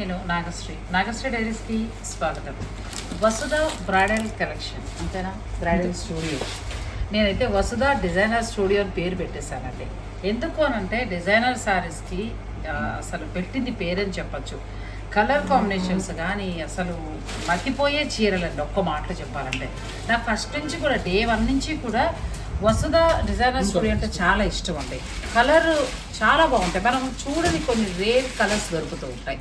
నేను నాగశ్రీ. నాగశ్రీ డైరీస్కి స్వాగతం. Vasudha bridal collection. అంతేనా? Bridal studio. నేనైతే వసుధ డిజైనర్ స్టూడియో అని పేరు పెట్టేశానండి. ఎందుకు అనంటే డిజైనర్ శారీస్కి అసలు పెట్టింది పేరని చెప్పచ్చు. కలర్ కాంబినేషన్స్ కానీ అసలు మతిపోయే చీరలండి. ఒక్క మాటలు చెప్పాలంటే. నాకు ఫస్ట్ నుంచి కూడా డే వన్ నుంచి కూడా వసుధ డిజైనర్ స్టూడియో అంటే చాలా ఇష్టం అండి. కలర్ చాలా బాగుంటాయి. మనం చూడని కొన్ని రేర్ కలర్స్ దొరుకుతూ ఉంటాయి.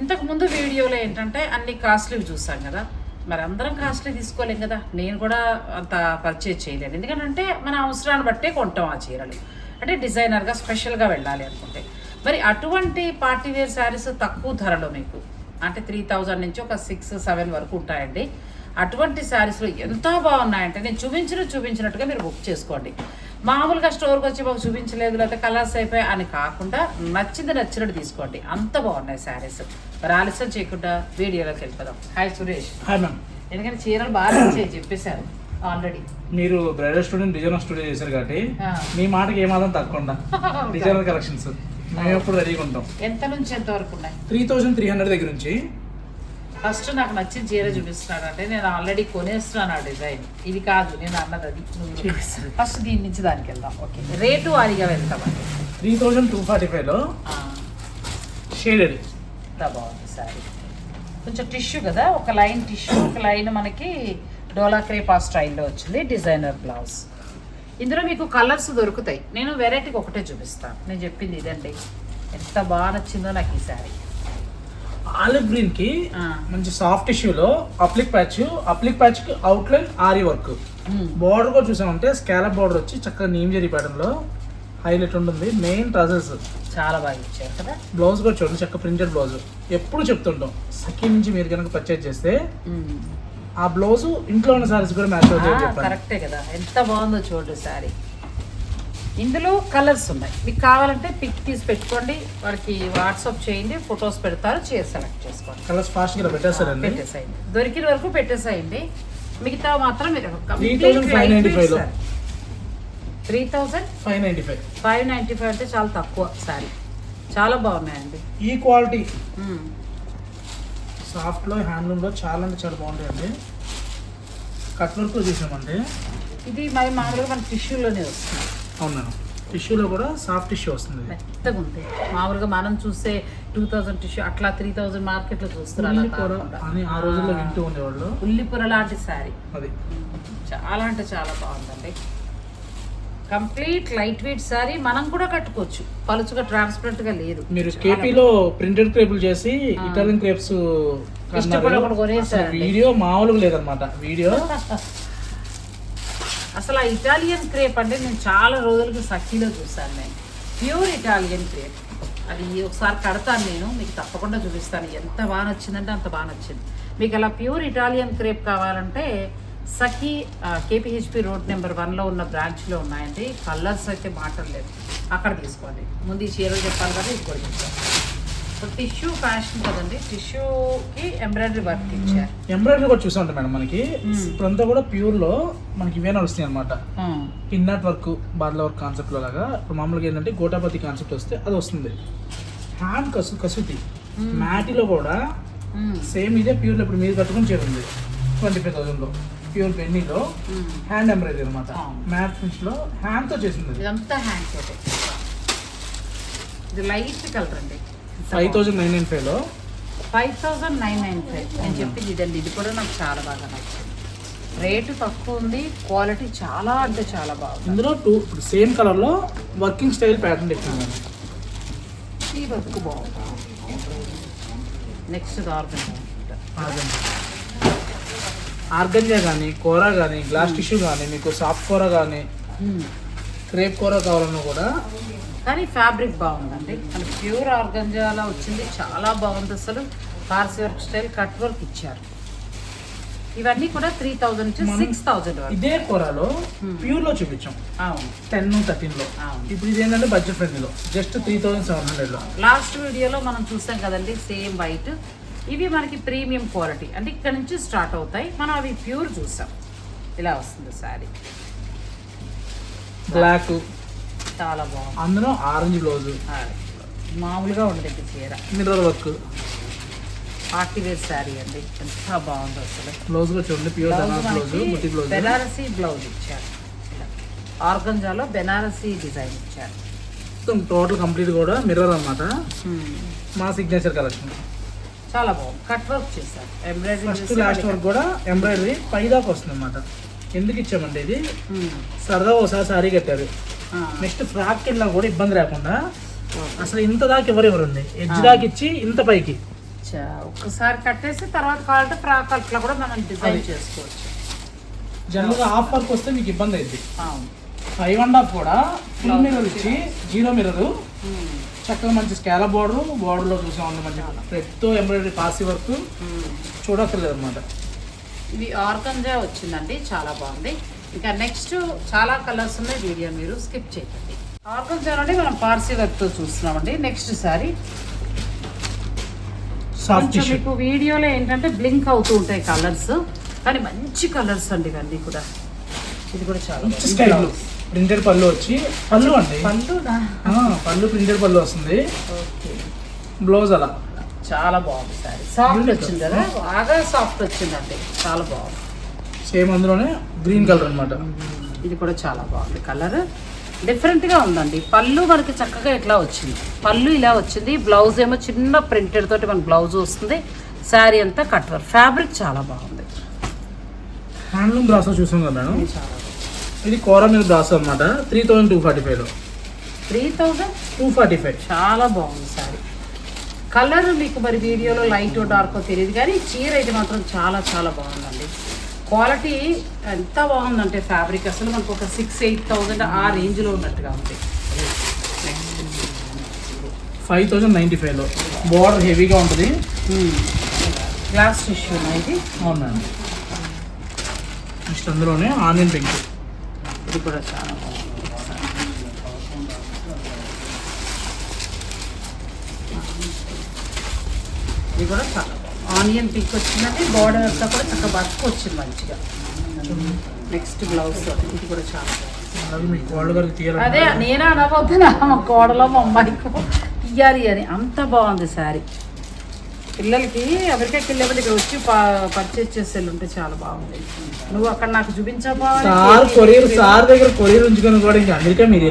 ఇంతకు ముందు వీడియోలో ఏంటంటే అన్ని కాస్ట్లీవి చూసాం కదా. మరి అందరం కాస్ట్లీ తీసుకోలేం కదా. నేను కూడా అంత పర్చేజ్ చేయలేను ఎందుకంటే మన అవసరాన్ని బట్టే కొంటాం ఆ చీరలు. అంటే డిజైనర్గా స్పెషల్గా వెళ్ళాలి అనుకుంటే. మరి అటువంటి పార్టీ వేర్ శారీస్ తక్కువ ధరలో మీకు. అంటే త్రీ థౌజండ్ నుంచి ఒక సిక్స్ సెవెన్ వరకు ఉంటాయండి. అటువంటి శారీస్లో ఎంత బాగున్నాయంటే నేను చూపించిన చూపించినట్టుగా మీరు బుక్ చేసుకోండి. మామూలుగా స్టోర్కి వచ్చి మాకు చూపించలేదు లేకపోతే కలర్స్ అయిపోయాయి అని కాకుండా నచ్చింది నచ్చినట్టు తీసుకోండి. అంత బాగున్నాయి శారీస్. మరి ఆలస్యం చేయకుండా వీడియోలోకి వెళ్ళిపోదాం. హాయ్ సురేష్. హాయ్ మ్యామ్ ఎందుకంటే చీరలు బాగా నచ్చాయి చెప్పేశారు ఆల్రెడీ మీరు బ్రైడల్ స్టూడెంట్ డిజైనర్ స్టూడియో చేశారు కాబట్టి. మీ మాటకి ఏమాత్రం తక్కువ డిజైనర్ కలెక్షన్స్ మేము ఎప్పుడు రెడీగా ఉంటాం. ఎంత నుంచి ఎంత వరకు ఉన్నాయి? త్రీ థౌజండ్ త్రీ హండ్రెడ్ దగ్గర నుంచి ఫస్ట్ నాకు నచ్చిన చీర చూపిస్తున్నాడు అంటే నేను ఆల్రెడీ కొనేస్తున్నాను ఆ డిజైన్. ఇది కాదు నేను అన్నది అది. చూపిస్తాను. ఫస్ట్ దీని నుంచి దానికి వెళ్దాం. ఓకే. రేటు వారీగా వెళ్తామండి. త్రీ థౌజండ్ టూ ఫార్టీ ఫైవ్లో షేడెడ్. ఇంత బాగుంది సారీ. కొంచెం టిష్యూ కదా ఒక లైన్ టిష్యూ ఒక లైన్ మనకి డోలా క్రేపా స్టైల్లో వచ్చింది డిజైనర్ బ్లౌజ్. ఇందులో మీకు కలర్స్ దొరుకుతాయి. నేను వెరైటీకి ఒకటే చూపిస్తాను. నేను చెప్పింది ఇదండి. ఎంత బాగా నచ్చిందో నాకు ఈ శారీ ఆలివ్ గ్రీన్కి. మంచి సాఫ్ట్ టిష్యూలో అప్లిక్ ప్యాచ్ అప్లిక్ ప్యాచ్కి అవుట్లైన్ ఆరి వర్క్. బార్డర్ కూడా చూసామంటే స్కాలప్ బార్డర్ వచ్చి చక్కగా నీమ్ జరీ ప్యాటర్న్లో హైలైట్ ఉంటుంది. మెయిన్ ట్రజల్స్ చాలా బాగా ఇచ్చారు కదా? బ్లౌజ్ కూడా చూడండి చక్క ప్రింటెడ్ బ్లౌజ్. ఎప్పుడు చెప్తుంటాం సఖీ నుంచి మీరు కనుక పర్చేజ్ చేస్తే ఆ బ్లౌజ్ ఇంట్లో ఉన్న సారీస్ కూడా మ్యాచ్ అవుతాయి కరెక్టే కదా. ఎంత బాగుందో చూడండి శారీ ఇందులో కలర్స్ ఉన్నాయి. మీకు కావాలంటే పిక్ తీసి పెట్టుకోండి. వాడికి వాట్సాప్ చేయండి ఫొటోస్ పెడతారు చీర సెలెక్ట్ చేసుకోండి. కలర్స్ ఫాస్ట్గా పెట్టేస్తారండి. పెట్టేసేయండి. దొరికిన వరకు పెట్టేసేయండి. మిగతా మాత్రం మీరు 3,595 లో. Three thousand five ninety five. Five ninety five అంటే చాలా తక్కువ శారీ. చాలా బాగున్నాయండి. ఈ క్వాలిటీ. మ్మ్. సాఫ్ట్లో హ్యాండ్లూమ్లో చాలా అంటే చాలా బాగుంటాయండి. కట్ వర్క్ చూసామండి ఇది మరి మామూలుగా మన టిష్యూలోనే వస్తుంది. అవునా టిష్యూలో కూడా సాఫ్ట్ టిష్యూ వస్తుంది. మెత్తగా ఉంది. మామూలుగా మనం చూస్తే టూ థౌజండ్ టిష్యూ అట్లా త్రీ థౌజండ్ మార్కెట్లో. అని ఆ రోజుల్లో వింటూ ఉండేవాళ్ళు. ఉల్లిపొర లాంటి శారీ. అది. చాలా అంటే చాలా బాగుందండి. కంప్లీట్ లైట్ వెయిట్ శారీ మనం కూడా కట్టుకోవచ్చు. పలుచుగా ట్రాన్స్పరెంట్గా లేదు. మీరు కేపీలో ప్రింటెడ్ క్రేపులు చేసి ఇటాలియన్ క్రేప్స్. వీడియో మామూలుగా లేదనమాట వీడియో అసలు ఆ ఇటాలియన్ క్రేప్ అంటే నేను చాలా రోజులకు సఖీలో చూశాను నేను. ప్యూర్ ఇటాలియన్ క్రేప్ అది ఒకసారి కడతాను నేను మీకు తప్పకుండా చూపిస్తాను. ఎంత బాగా నచ్చిందంటే అంత బాగా నచ్చింది. మీకు అలా ప్యూర్ ఇటాలియన్ క్రేప్ కావాలంటే సఖీ కేపీహెచ్పి రోడ్ నెంబర్ వన్లో ఉన్న బ్రాంచ్లో ఉన్నాయండి. కలర్స్ అయితే మాటలు లేదు. అక్కడ తీసుకోండి. ముందు ఈ చీరలు చెప్పాలి కదా ఇది కూడా చెప్తాను సో టిష్యూ ఫ్యాషన్ కదండి టిష్యూకి ఎంబ్రాయిడరీ వర్క్ ఇచ్చారు. ఎంబ్రాయిడరీ కూడా చూసా ఉంటాం మేడం మనకి. ఇప్పుడంతా కూడా ప్యూర్లో మనకి ఇవే నడుస్తాయి అనమాట పిన్నట్ వర్క్ బార్ల వర్క్ కాన్సెప్ట్లో లాగా. ఇప్పుడు మామూలుగా ఏంటంటే గోటాపతి కాన్సెప్ట్ వస్తే అది వస్తుంది. హ్యాండ్ కసు కసూతి. మ్యాటిలో కూడా సేమ్ ఇదే ప్యూర్లో ఇప్పుడు మీరు కట్టుకుని చేరుంది ట్వంటీ ఫైవ్ థౌసండ్లో ప్యూర్ పెన్నీలో హ్యాండ్ ఎంబ్రాయిడరీ అనమాట. మ్యాట్ ఫినిష్లో హ్యాండ్తో చేసింది. ఇదంతా హ్యాండ్ ఇది లైట్ కలర్ అండి. ఫైవ్ థౌసండ్ నైన్ నైన్ ఫైవ్లో five thousand nine nine five. నేను చెప్పింది ఇదండి ఇది కూడా నాకు చాలా బాగా నచ్చింది. రేటు తక్కువ ఉంది క్వాలిటీ చాలా అంటే చాలా బాగుంది. ఇందులో టూ సేమ్ కలర్లో వర్కింగ్ స్టైల్ ప్యాటర్న్ తెచ్చింది మేడం ఈ బతుకు బాగుంది. నెక్స్ట్ ఆర్గన్ ఆర్గంజా కానీ కూర కానీ గ్లాస్ టిష్యూ కానీ మీకు సాఫ్ట్ కూర కానీ క్రేప్ కూర కావాలన్నా కూడా. కానీ ఫ్యాబ్రిక్ బాగుందండి. మన ప్యూర్ ఆర్గంజాలా వచ్చింది. చాలా బాగుంది అసలు. Parsi work style cut work ఇచ్చారు. ఇవన్నీ కూడా త్రీ థౌజండ్ నుంచి సిక్స్ థౌజండ్ ఇదే కూరలో ప్యూర్లో చూపించాం. అవును. టెన్ థర్టీన్లో. అవును. ఇప్పుడు ఇది ఏంటంటే బడ్జెట్ ఫ్రెండ్లీలో జస్ట్ త్రీ థౌసండ్ సెవెన్ హండ్రెడ్లో లాస్ట్ వీడియోలో మనం చూసాం కదండి సేమ్ వైట్. ఇవి మనకి ప్రీమియం క్వాలిటీ. అంటే ఇక్కడ నుంచి స్టార్ట్ అవుతాయి. మనం అవి ప్యూర్ చూసాం. ఇలా వస్తుంది శారీ. బ్లాక్. చాలా బాగుంది. అందులో ఆరెంజ్ బ్లౌజ్. మామూలుగా ఉండదు చీర. Mirror work. Party wear sari అండి. ఎంత బాగుందో అసలు. బ్లౌజ్ కూడా చూడండి pure blouse blouse Banarasi blouse ఇచ్చారు. ఆర్గంజాలో బెనారసీ డిజైన్ ఇచ్చారు. మొత్తం టోటల్ కంప్లీట్ కూడా మిర్రర్ అన్నమాట. Hmm. మా సిగ్నేచర్ కలెక్షన్ చాలా బాగుంది. కట్ వర్క్ చేశారు. ఫస్ట్ లాస్ట్ ఎంబ్రాయిడరీ వరకు కూడా ఎంబ్రాయిడరీ పై దాకా వస్తుంది అనమాట ఎందుకు ఇచ్చామంటే ఇది సరదా ఒకసారి సారీ కట్టారు. నెక్స్ట్ ఫ్రాక్ వెళ్ళినా కూడా ఇబ్బంది లేకుండా అసలు ఇంత దాకా ఎవరు ఎవరండి ఎడ్జ్ దాకా ఇచ్చి ఇంత పైకి. ఒక్కసారి కట్టేసి తర్వాత కావాలంటే ఫ్రాక్ అట్లా కూడా మనం డిజైన్ చేసుకోవచ్చు. జనరల్గా హాఫ్ వర్క్ వస్తే మీకు ఇబ్బంది అయింది ఫైవ్ అండ్ హాఫ్ కూడా ఫుల్ మిర్రర్ ఇచ్చి జీరో మిర్రర్. చక్కగా మంచి స్కాల బార్డర్ బార్డర్లో చూసామండి మంచి థ్రెడ్తో ఎంబ్రాయిడరీ పాసి వర్క్. చూడక్కర్లేదు అనమాట ఇది ఆర్గంజా వచ్చిందండి చాలా బాగుంది. ఇంకా నెక్స్ట్ చాలా కలర్స్ ఉన్నాయి వీడియో మీరు స్కిప్ చేయకండి. ఆర్గంజాలోనే మనం పార్సీ వర్క్తో చూస్తున్నామండి. నెక్స్ట్ సారీ కొంచెం మీకు వీడియోలో ఏంటంటే బ్లింక్ అవుతూ ఉంటాయి కలర్స్ కానీ మంచి కలర్స్ అండి ఇవన్నీ కూడా. ఇది కూడా చాలా ప్రింటెడ్ పళ్ళు వచ్చి పళ్ళు అండి. పళ్ళునా? ఆ, పళ్ళు ప్రింటెడ్ పళ్ళు వస్తుంది. బ్లౌజ్ అలా. చాలా బాగుంది సారీ. సాఫ్ట్ వచ్చింది కదా బాగా సాఫ్ట్ వచ్చిందండి. చాలా బాగుంది. సేమ్ అందులోనే గ్రీన్ కలర్ అన్నమాట. ఇది కూడా చాలా బాగుంది కలర్. డిఫరెంట్గా ఉందండి. పళ్ళు మనకి చక్కగా ఇట్లా వచ్చింది. పళ్ళు ఇలా వచ్చింది. బ్లౌజ్ ఏమో చిన్న ప్రింటెడ్ తోటి మన బ్లౌజ్ వస్తుంది. శారీ అంతా కట్ వర్క్ ఫ్యాబ్రిక్ చాలా బాగుంది. హ్యాండ్లూమ్ బ్రాసో చూసాం కదా మేడం? ఇది చాలా బాగుంది. ఇది కోరా మీద బ్రాసో అనమాట త్రీ థౌజండ్ టూ ఫార్టీ ఫైవ్లో three thousand two forty five చాలా బాగుంది శారీ కలర్ మీకు మరి వీడియోలో లైట్ డార్క్ తెలియదు కానీ చీర అయితే మాత్రం చాలా చాలా బాగుందండి. క్వాలిటీ ఎంత బాగుందంటే ఫ్యాబ్రిక్. అసలు మనకు ఒక సిక్స్ ఎయిట్ థౌజండ్ ఆ రేంజ్లో ఉన్నట్టుగా ఉంది ఫైవ్ థౌజండ్ నైంటీ ఫైవ్లో బార్డర్ హెవీగా ఉంటుంది. గ్లాస్ టిష్యూ ఇది. అవును మేడం నెక్స్ట్ అందులోనే ఆనియన్ పింక్. ఇది కూడా చాలా కూడా బాగుంది ఆనియన్ పింక్ వచ్చిందండి బార్డర్ అంతా కూడా చక్కగా బతుకు వచ్చింది మంచిగా నెక్స్ట్ బ్లౌజ్ ఇది కూడా చాలా అదే నేను అనబోతున్నా మా కోడలో మా అమ్మాయికి తీయాలి అని. అంత బాగుంది శారీ. పిల్లలకి వెళ్ళేప్పుడు ఇక్కడ వచ్చి పర్చేజ్ చేసి ఉంటే చాలా బాగుంది. నువ్వు అక్కడ నాకు చూపించబా సార్ కొరియర్ సార్ దగ్గర కొరియర్ ఉంచుకొని కూడా ఇంకా అమెరికా మీరు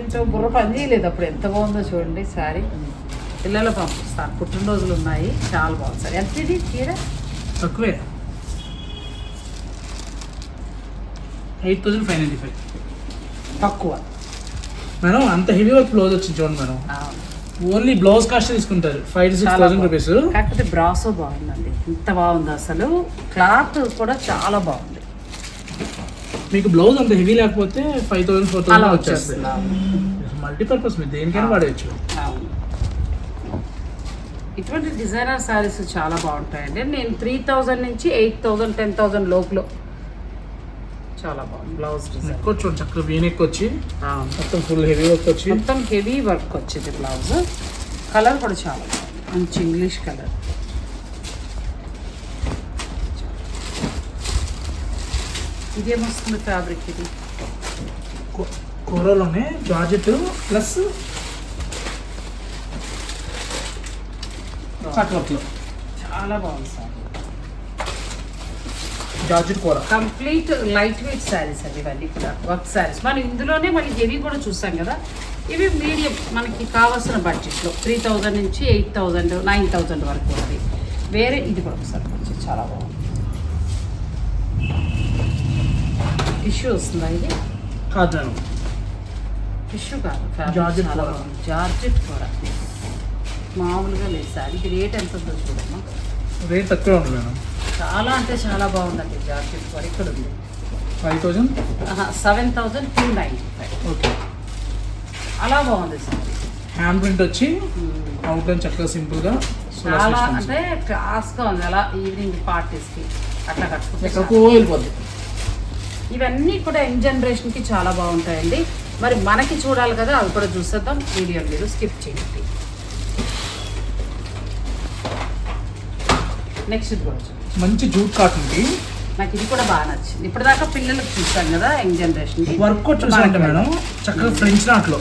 ఎంతో బుర్ర పని చేయలేదు అప్పుడు. ఎంత బాగుందో చూడండి శారీ. పిల్లలు పంపిస్తాను పుట్టినరోజులు ఉన్నాయి చాలా బాగుంది సార్. ఎంత ఇది? చీర? తక్కువే. Eight thousand five ninety five. తక్కువ. మేడం అంత హెవీ వర్క్ బ్లౌజ్ వచ్చింది చూడండి మేడం. ఓన్లీ బ్లౌజ్ కాస్ట్ తీసుకుంటారు. Five to six thousand. Rupees. కాకపోతే బ్రాసో బాగుందండి. ఎంత బాగుంది అసలు. క్లాత్ కూడా చాలా బాగుంది. మీకు బ్లౌజ్ అంత హెవీ లేకపోతే ఫైవ్ థౌసండ్ ఫోర్ థౌసండ్ వచ్చేస్తుంది మల్టీపర్పస్ మీరు దేనికైనా వాడేయచ్చు. ఇటువంటి డిజైనర్ శారీస్ చాలా బాగుంటాయండి. నేను త్రీ థౌజండ్ నుంచి ఎయిట్ థౌజండ్ టెన్ థౌజండ్ లోపల చాలా బాగుంది. Blouse design. నెక్ చూడండి చక్కగా వీ నెక్ వచ్చి మొత్తం ఫుల్ హెవీ వర్క్ వచ్చి. మొత్తం హెవీ వర్క్ వచ్చింది బ్లౌజ్. కలర్ కూడా చాలా బాగుంది. మంచి ఇంగ్లీష్ కలర్ ఇదేమొస్తుంది ఫ్యాబ్రిక్ ఇది? కూరలోనే జార్జెట్ ప్లస్ కట్ వర్క్లో చాలా బాగుంది సార్. జార్జెట్ కూర. కంప్లీట్ లైట్ వెయిట్ శారీస్ అండి ఇవన్నీ కూడా. వర్క్ శారీస్ మనం ఇందులోనే మళ్ళీ హెవీ కూడా చూసాం కదా. ఇవి మీడియం మనకి కావాల్సిన బడ్జెట్లో త్రీ థౌజండ్ నుంచి ఎయిట్ థౌజండ్ నైన్ థౌజండ్ వరకు ఉన్నది వేరే ఇది కూడా ఒకసారి కొంచెం చాలా బాగుంది. టిష్యూ వస్తుందా ఇది? కాదు టిష్యూ కాదు. జార్జెట్ కూర. జార్జెట్ కూడా మామూలుగా లేదు శారీకి రేట్ ఎంత ఉందో చూడమ్మా. రేట్ తక్కువే ఉంది మేడం. చాలా అంటే చాలా బాగుందండి జార్జెట్ కూడా. ఇక్కడ ఉంది. Five thousand? Seven thousand two ninety five. Okay. అలా బాగుంది సారీ. హ్యాండ్ ప్రింట్ వచ్చి అవుట్ లైన్ చక్కగా సింపుల్గా చాలా అంటే క్లాస్గా ఉంది. అలా ఈవినింగ్ పార్టీస్కి అట్లా కట్టుకుంటే వెళ్ళిపోద్ది. ఇవన్నీ కూడా యంగ్ జనరేషన్కి చాలా బాగుంటాయండి. మరి మనకి చూడాలి కదా అవి కూడా చూసేద్దాం. వీడియో మీరు స్కిప్ చేయండి. నెక్స్ట్ ఇది కూడా. మంచి జూట్ కాటన్కి నాకు ఇది కూడా బాగా నచ్చింది. ఇప్పటిదాకా పిల్లలకు చూసాం కదా యంగ్ జనరేషన్కి వర్క్ కూడా చూసారంటే మేడం. చక్కగా ఫ్రెంచ్ నాట్లో.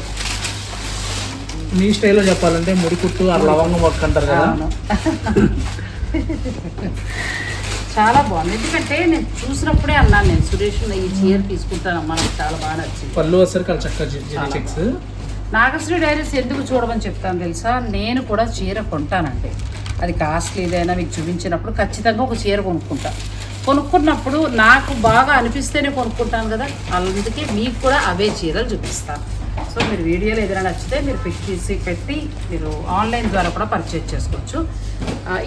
మీ స్టైల్లో చెప్పాలంటే ముడి కుట్టు ఆ లవంగం వర్క్ అంటారు కదా. చాలా బాగుంది. ఎందుకంటే నేను చూసినప్పుడే అన్నాను నేను సురేష్ ఈ చీర తీసుకుంటానమ్మా నాకు చాలా బాగా నచ్చింది. పళ్ళు వచ్చేసరికి అది చక్కగా చెక్స్ నాగశ్రీ డైరీస్ ఎందుకు చూడమని చెప్తాను తెలుసా? నేను కూడా చీర కొంటానండి. అది కాస్ట్లీదైనా మీకు చూపించినప్పుడు ఖచ్చితంగా ఒక చీర కొనుక్కుంటా. కొనుక్కున్నప్పుడు నాకు బాగా అనిపిస్తేనే కొనుక్కుంటాను కదా అందుకే మీకు కూడా అవే చీరలు చూపిస్తాను. సో మీరు వీడియోలో ఏదైనా నచ్చితే మీరు పిక్ తీసి పెట్టి మీరు ఆన్లైన్ ద్వారా కూడా పర్చేజ్ చేసుకోవచ్చు.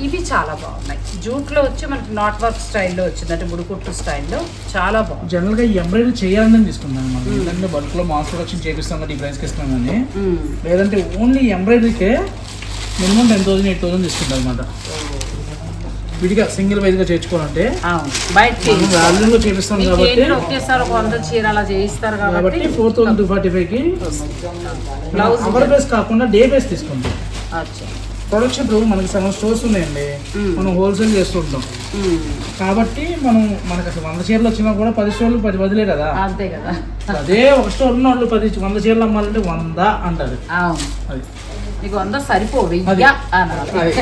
ఇవి చాలా బాగున్నాయి. జూట్లో వచ్చి మనకి నాట్ వర్క్ స్టైల్లో వచ్చింది. అంటే బుడుకుట్టు స్టైల్లో చాలా బాగుంది. జనరల్గా ఈ ఎంబ్రాయిడరీ చేయాలని తీసుకుంటాను మనం ఎందుకంటే బల్క్లో మాస్ ప్రొడక్షన్ చేపిస్తాం కాబట్టి ఈ ప్రైస్కి ఇస్తాం కానీ మ్మ్. లేదంటే only ఎంబ్రాయిడరీకే minimum ten thousand eight thousand తీసుకుంటాం అనమాట విడిగా సింగిల్ వైజ్గా చేర్చుకోవాలంటే అవును. బయట మనం వాల్యూమ్లో చేపిస్తాం కాబట్టి ఒకేసారి వంద చీర అలా చేయిస్తారు కాబట్టి ఫోర్ థౌసండ్ టూ ఫార్టీ ఫైవ్కి బ్లౌజ్ అవర్ బేస్ కాకుండా డే బేస్ తీసుకుంటాం. ప్రొడక్షన్ ఇప్పుడు మనకి సగం స్టోర్స్ ఉన్నాయండి. మనం హోల్సేల్ చేస్తుంటాం కాబట్టి మనం మనకి అసలు వంద చీరలు వచ్చినా కూడా పది స్టోర్లు పది వదిలే కదా. అంతే కదా. అదే ఒక స్టోర్ ఉన్న వాళ్ళు పది వంద చీరలు అమ్మాలంటే వంద అంటారు. అది. మీకు వంద సరిపో అది. వెయ్య అనాలి అది.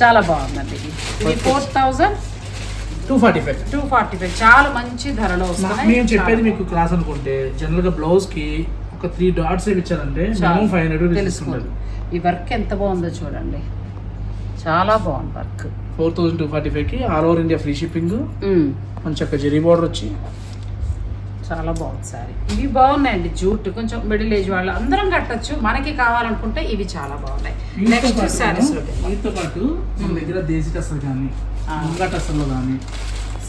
చాలా బాగుందండి. ఇది four thousand two forty five two forty five చాలా మంచి ధరలో వస్తున్నాయి. మేము చెప్పేది మీకు క్లాస్ అనుకుంటే జనరల్గా బ్లౌజ్కి ఒక త్రీ డాట్స్ ఇచ్చారంటే ఫైవ్ హండ్రెడ్ తెలుసుకోండి. ఈ వర్క్ ఎంత బాగుందో చూడండి. చాలా బాగుంది work. Four thousand two forty ఫైవ్కి all over India free shipping మంచి చక్క జెరీ బార్డర్ వచ్చి. చాలా బాగుంది సారీ. ఇవి బాగున్నాయండి జూట్. కొంచెం మిడిల్ ఏజ్ వాళ్ళు అందరం కట్టచ్చు. మనకి కావాలనుకుంటే ఇవి చాలా బాగున్నాయి. నెక్స్ట్ శారీస్ వీటితో పాటు మన దగ్గర దేశీ టస్సర్ కానీ ఆ. ముంగా టస్సర్లో కానీ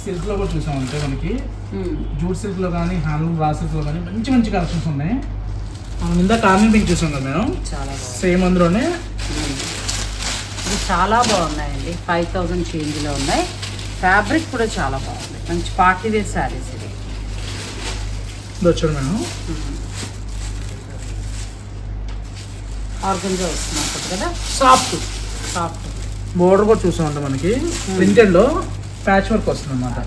సిల్క్లో కూడా చూసామంటే మనకి. జూట్ సిల్క్లో కానీ హ్యాండ్లూమ్ రా సిల్క్లో కానీ మంచి మంచి కలెక్షన్స్ ఉన్నాయి. మనం ఇందాక ఆర్మీ పింక్ చూసాం కదా మేము చాలా సేమ్ అందులోనే. ఇవి చాలా బాగున్నాయండి. ఫైవ్ థౌజండ్ చేంజ్లో ఉన్నాయి. ఫ్యాబ్రిక్ కూడా చాలా బాగుంది. మంచి పార్టీ వేర్ శారీస్ వచ్చాడు మేడం. ఆర్గంజా వస్తుంది అనుకుంటు కదా? సాఫ్ట్. సాఫ్ట్. బోర్డర్ కూడా చూసామంటే మనకి. ప్రింటెడ్లో ప్యాచ్ వర్క్ వస్తుంది అనమాట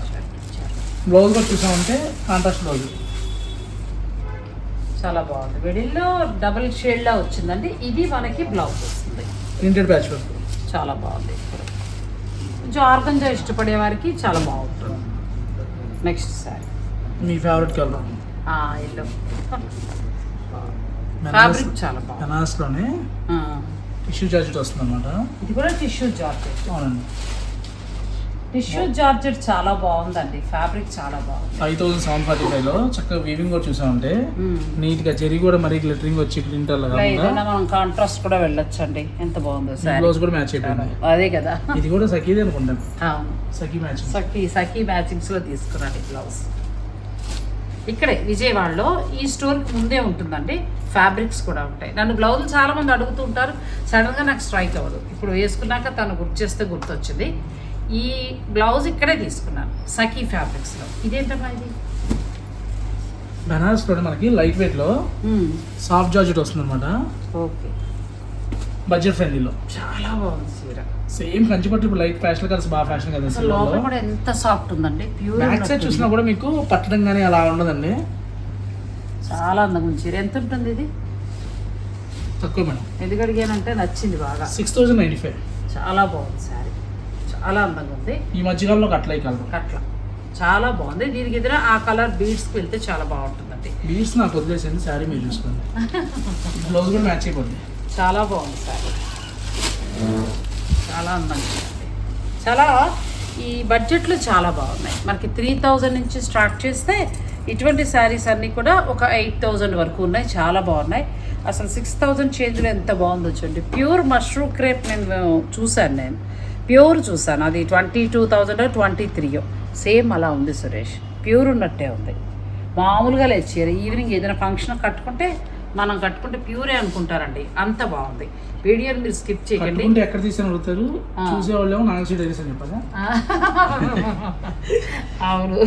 బ్లౌజ్ కూడా చూసామంటే కాంట్రాస్ట్ బ్లౌజ్. చాలా బాగుంది. మిడిల్లో డబుల్ షేడ్లా వచ్చిందండి. ఇది మనకి బ్లౌజ్ వస్తుంది. Printed patch work. చాలా బాగుంది కొంచెం ఆర్గంజా ఇష్టపడే వారికి చాలా బాగుంటుంది. నెక్స్ట్ శారీ మీ ఫేవరెట్ కలర్ ఎల్లో ఫ్యాబ్రిక్ చాలా బాగుంది. టిష్యూ జాకెట్ వస్తుంది అనమాట ఇది కూడా టిష్యూ జార్జెట్. అవునండి. టిష్యూ జార్జెట్ చాలా బాగుందండి. ఫ్యాబ్రిక్ చాలా బాగుంది. ఫైవ్ థౌసండ్ సెవెన్ ఫార్టీ ఫైవ్లో చక్కగా వీవింగ్ కూడా చూసామంటే నీట్గా జరీ కూడా మరీ గ్లిటరింగ్ వచ్చి ఏదైనా మనం కాంట్రాస్ట్ కూడా వెళ్ళొచ్చండి. ఎంత బాగుందో బ్లౌజ్ కూడా మ్యాచ్ అయిపోయింది. అదే కదా. ఇది కూడా సఖీదే అనుకుంటాం అవును. సఖీ మ్యాచ్ సఖీ సఖీ మ్యాచింగ్స్లో తీసుకున్నాను బ్లౌజ్ ఇక్కడే విజయవాడలో ఈ స్టోర్కి ముందే ఉంటుందండి. ఫ్యాబ్రిక్స్ కూడా ఉంటాయి. నన్ను బ్లౌజులు చాలా మంది అడుగుతూ ఉంటారు. సడన్గా నాకు స్ట్రైక్ అవ్వదు. ఇప్పుడు వేసుకున్నాక తను గుర్తు చేస్తే గుర్తొచ్చింది. ఈ బ్లౌజ్ ఇక్కడే తీసుకున్నాను సఖీ ఫ్యాబ్రిక్స్లో. ఇదేంటమ్మా ఇది? బనారస్లో మనకి లైట్ వెయిట్లో సాఫ్ట్ జార్జెట్ వస్తుంది అనమాట ఓకే. బడ్జెట్ ఫ్రెండ్లీలో. చాలా బాగుంది చీర. సేమ్ కంచిపట్టు ఇప్పుడు లైట్ ఫ్యాషన్ కలిసి బాగా ఫ్యాషన్ కదా అసలు లోపల కూడా ఎంత సాఫ్ట్ ఉందండి. ప్యూర్ బ్యాక్ సైడ్ చూసినా కూడా మీకు పట్టడం కానీ అలా ఉండదండి. చాలా అందంగా ఉంది. చీర ఎంత ఉంటుంది ఇది? తక్కువ మేడం. ఎందుకు అడిగానంటే నచ్చింది బాగా. సిక్స్ థౌజండ్ నైంటీ ఫైవ్ చాలా బాగుంది శారీ. చాలా అందంగా ఉంది. ఈ మధ్యకాలంలో ఒక అట్లయి కలర్. అట్లా చాలా బాగుంది. దీనికి ఎదుర ఆ కలర్ బీడ్స్కి వెళ్తే చాలా బాగుంటుందండి. బీడ్స్ నాకు వదిలేసింది శారీ మీరు చూసుకోండి. బ్లౌజ్ కూడా మ్యాచ్ అయిపోద్ది. చాలా బాగుంది శారీ. చాలా అందంగా చాలా ఈ బడ్జెట్లు చాలా బాగున్నాయి. మనకి త్రీ థౌజండ్ నుంచి స్టార్ట్ చేస్తే ఇటువంటి శారీస్ అన్నీ కూడా ఒక ఎయిట్ థౌజండ్ వరకు ఉన్నాయి. చాలా బాగున్నాయి. అసలు సిక్స్ థౌజండ్ చేంజ్లో ఎంత బాగుందో చూడండి. ప్యూర్ మష్రూమ్ క్రేప్ నేను చూశాను నేను. ప్యూర్ చూశాను. అది ట్వంటీ టూ థౌజండ్ ట్వంటీ త్రీయో సేమ్ అలా ఉంది సురేష్. ప్యూర్ ఉన్నట్టే ఉంది. మామూలుగా లేచి ఈవినింగ్ ఏదైనా ఫంక్షన్ కట్టుకుంటే మనం కట్టుకుంటే ప్యూరే అనుకుంటారండి. అంత బాగుంది. వీడియోని మీరు స్కిప్ చేయకండి. ఎక్కడ తీసాను అడుగుతారు ఆ. చూసేవాళ్ళు నాలుగు సీట్ అని చెప్పదా అవును.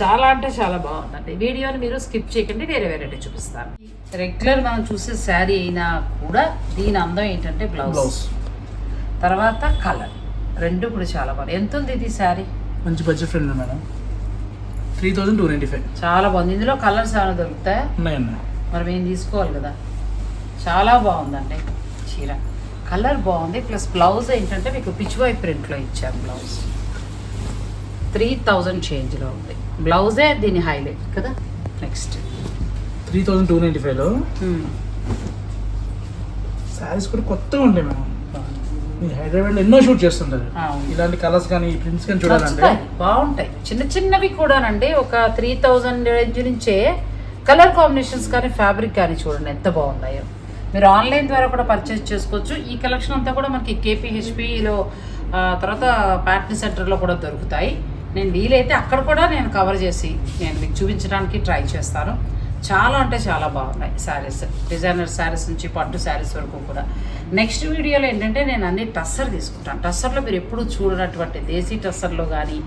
చాలా అంటే చాలా బాగుందండి. వీడియోని మీరు స్కిప్ చేయకండి వేరే వేరే చూపిస్తాను. రెగ్యులర్ మనం చూసే శారీ అయినా కూడా దీని అందం ఏంటంటే బ్లౌజ్. తర్వాత కలర్. రెండు కూడా చాలా బాగుంది. ఎంత ఉంది ఇది శారీ? మంచి budget friend madam. Three thousand two ninety five చాలా బాగుంది. ఇందులో కలర్స్ ఏమైనా దొరుకుతాయా? ఉన్నాయండి మరి మేము తీసుకోవాలి కదా. చాలా బాగుందండి చీర. కలర్ బాగుంది ప్లస్ బ్లౌజ్ ఏంటంటే మీకు పిచ్వాయ్ ప్రింట్లో ఇచ్చారు బ్లౌజ్ త్రీ థౌజండ్ చేంజ్లో ఉంది. బ్లౌజే దీని హైలైట్ కదా. Next three thousand two ninety ఫైవ్లో శారీస్ కూడా కొత్తగా ఉంటాయి మేడం. మీరు హైదరాబాద్లో ఎన్నో షూట్ చేస్తుంటారు. ఇలాంటి కలర్స్ కానీ ప్రింట్స్ కానీ చూడాలంటే. బాగుంటాయి. చిన్న చిన్నవి కూడానండి. ఒక త్రీ థౌజండ్ రేంజ్ నుంచే కలర్ కాంబినేషన్స్ కానీ ఫ్యాబ్రిక్ కానీ చూడండి ఎంత బాగున్నాయో. మీరు ఆన్లైన్ ద్వారా కూడా పర్చేస్ చేసుకోవచ్చు. ఈ కలెక్షన్ అంతా కూడా మనకి కేపీహెచ్పిలో తర్వాత ప్యాటర్న్ సెంటర్లో కూడా దొరుకుతాయి. నేను వీలైతే అక్కడ కూడా నేను కవర్ చేసి నేను మీకు చూపించడానికి ట్రై చేస్తాను. చాలా అంటే చాలా బాగున్నాయి శారీస్. డిజైనర్ శారీస్ నుంచి పట్టు శారీస్ వరకు కూడా. నెక్స్ట్ వీడియోలో ఏంటంటే నేను అన్ని టస్సర్ తీసుకుంటాను. టస్సర్లో మీరు ఎప్పుడు చూడనటువంటి దేశీ టస్సర్లో కానీ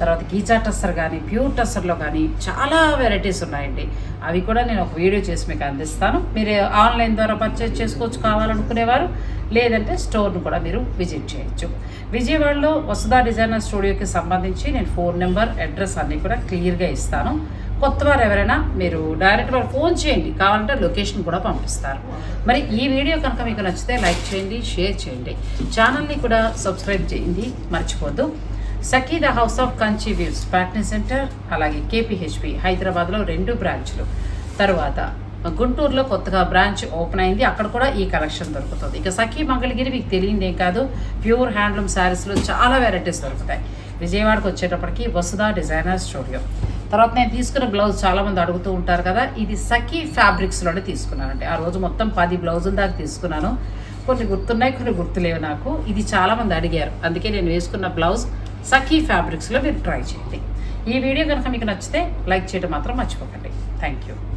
తర్వాత గీచా టస్సర్ కానీ ప్యూర్ టస్సర్లో కానీ చాలా వెరైటీస్ ఉన్నాయండి. అవి కూడా నేను ఒక వీడియో చేసి మీకు అందిస్తాను. మీరు ఆన్లైన్ ద్వారా పర్చేస్ చేసుకోవచ్చు కావాలనుకునేవారు లేదంటే స్టోర్ను కూడా మీరు విజిట్ చేయొచ్చు. విజయవాడలో వసుదా డిజైనర్ స్టూడియోకి సంబంధించి నేను ఫోన్ నెంబర్ అడ్రస్ అన్నీ కూడా క్లియర్గా ఇస్తాను. కొత్త వారు ఎవరైనా మీరు డైరెక్ట్ వారు ఫోన్ చేయండి. కావాలంటే లొకేషన్ కూడా పంపిస్తారు. మరి ఈ వీడియో కనుక మీకు నచ్చితే లైక్ చేయండి షేర్ చేయండి. ఛానల్ని కూడా సబ్స్క్రైబ్ చేయండి. మర్చిపోద్దు. Sakhi the house of Kanchi views Patny centre అలాగే కేపీహెచ్పి హైదరాబాద్లో రెండు బ్రాంచ్లు. తర్వాత గుంటూరులో కొత్తగా బ్రాంచ్ ఓపెన్ అయింది. అక్కడ కూడా ఈ కలెక్షన్ దొరుకుతుంది. ఇక సఖీ మంగళగిరి మీకు తెలియదు ఏం కాదు. ప్యూర్ హ్యాండ్లూమ్ శారీస్లో చాలా వెరైటీస్ దొరుకుతాయి. విజయవాడకు వచ్చేటప్పటికి వసుదా డిజైనర్ స్టూడియో. తర్వాత నేను తీసుకున్న బ్లౌజ్ చాలామంది అడుగుతూ ఉంటారు కదా ఇది సఖీ ఫ్యాబ్రిక్స్లోనే తీసుకున్నానండి. ఆ రోజు మొత్తం పది బ్లౌజుల దాకా తీసుకున్నాను. కొన్ని గుర్తున్నాయి కొన్ని గుర్తులేవు నాకు. ఇది చాలామంది అడిగారు. అందుకే నేను వేసుకున్న బ్లౌజ్ సఖీ ఫ్యాబ్రిక్స్లో మీరు ట్రై చేయండి. ఈ వీడియో కనుక మీకు నచ్చితే లైక్ చేయడం మాత్రం మర్చిపోకండి. Thank you